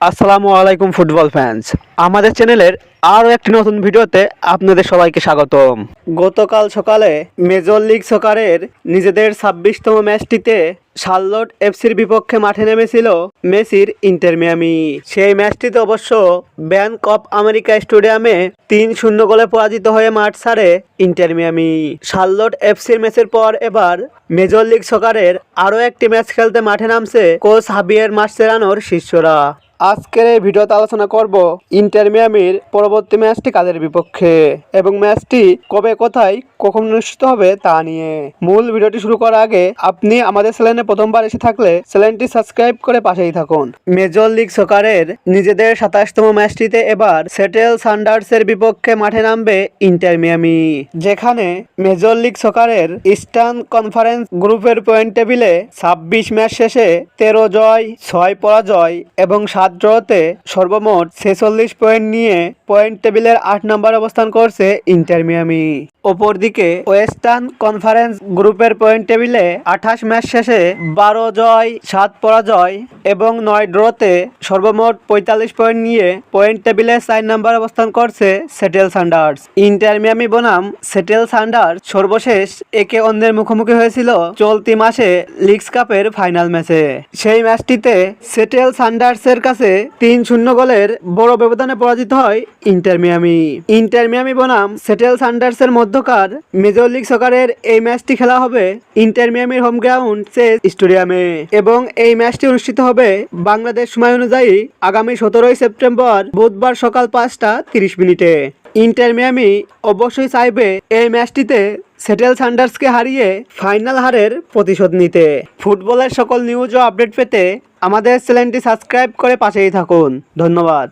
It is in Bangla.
আসসালামু আলাইকুম ফুটবল ফ্যান্স আমাদের চ্যানেলের আরও একটি নতুন ভিডিওতে আপনাদের সবাইকে স্বাগতম। গতকাল সকালে মেজর লিগ সকারের নিজেদের ছাব্বিশতম ম্যাচটিতে শার্লট এফসির বিপক্ষে মাঠে নেমেছিল মেসির ইন্টার মিয়ামি। সেই ম্যাচটিতে অবশ্য ব্যাংক অফ আমেরিকা স্টেডিয়ামে তিন শূন্য গোলে পরাজিত হয়ে মাঠ ছাড়ে ইন্টার মিয়ামি। শার্লট এফসির ম্যাচের পর এবার মেজর লিগ সকারের আরও একটি ম্যাচ খেলতে মাঠে নামছে কোচ হাবিয়ের মাসচেরানোর শিষ্যরা। আজকের এই ভিডিওতে আলোচনা করব ইন্টার মিয়ামির পরবর্তী ম্যাচটি কাদের বিপক্ষে এবং ম্যাচটি কবে, কোথায়, কখন অনুষ্ঠিত হবে তা নিয়ে। মূল ভিডিওটি শুরু করার আগে আপনি আমাদের চ্যানেলে প্রথমবার এসে থাকলে চ্যানেলটি সাবস্ক্রাইব করে পাশেই থাকুন। মেজর লিগ সকারের নিজেদের সাতাশতম ম্যাচটিতে এবার সেটেল সান্ডার্সের বিপক্ষে মাঠে নামবে ইন্টার মিয়ামি, যেখানে মেজর লিগ সকারের ইস্টার্ন কনফারেন্স গ্রুপের পয়েন্ট টেবিলে ছাব্বিশ ম্যাচ শেষে তেরো জয়, ছয় পরাজয় এবং সাত ড্রতে সর্বমোট ছেচল্লিশ পয়েন্ট নিয়ে পয়েন্ট টেবিলের আট নম্বর অবস্থান করছে ইন্টার মিয়ামি। অপরদিকে ওয়েস্টার্ন কনফারেন্স গ্রুপের পয়েন্ট টেবিলে আঠাশ ম্যাচ শেষে বারো জয়, সাত পরাজয় এবং নয় ড্রতে সর্বমোট পঁয়তাল্লিশ পয়েন্ট নিয়ে পয়েন্ট টেবিলে চার নাম্বার অবস্থান করছে সেটেল সান্ডার্স। ইন্টার মিয়ামি বনাম সেটেল সান্ডার্স সর্বশেষ একে অন্যের মুখোমুখি হয়েছিল চলতি মাসে লিগস কাপের ফাইনাল ম্যাচে। সেই ম্যাচটিতে সেটেল সান্ডার্সের কাছে তিন শূন্য গোলের বড় ব্যবধানে পরাজিত হয় ইন্টার মিয়ামি। ইন্টার মিয়ামি বনাম সেটেল সান্ডার্সের মধ্যকার মেজর লিগ সকারের এই ম্যাচটি খেলা হবে ইন্টার মিয়ামির হোম গ্রাউন্ড চেস স্টেডিয়ামে এবং এই ম্যাচটি অনুষ্ঠিত হবে বাংলাদেশ সময় অনুযায়ী আগামী সতেরোই সেপ্টেম্বর বুধবার সকাল পাঁচটা তিরিশ মিনিটে। ইন্টার মিয়ামি অবশ্যই চাইবে এই ম্যাচটিতে সেটেল সান্ডার্সকে হারিয়ে ফাইনাল হারের প্রতিশোধ নিতে। ফুটবলের সকল নিউজ ও আপডেট পেতে আমাদের চ্যানেলটি সাবস্ক্রাইব করে পাশেই থাকুন। ধন্যবাদ।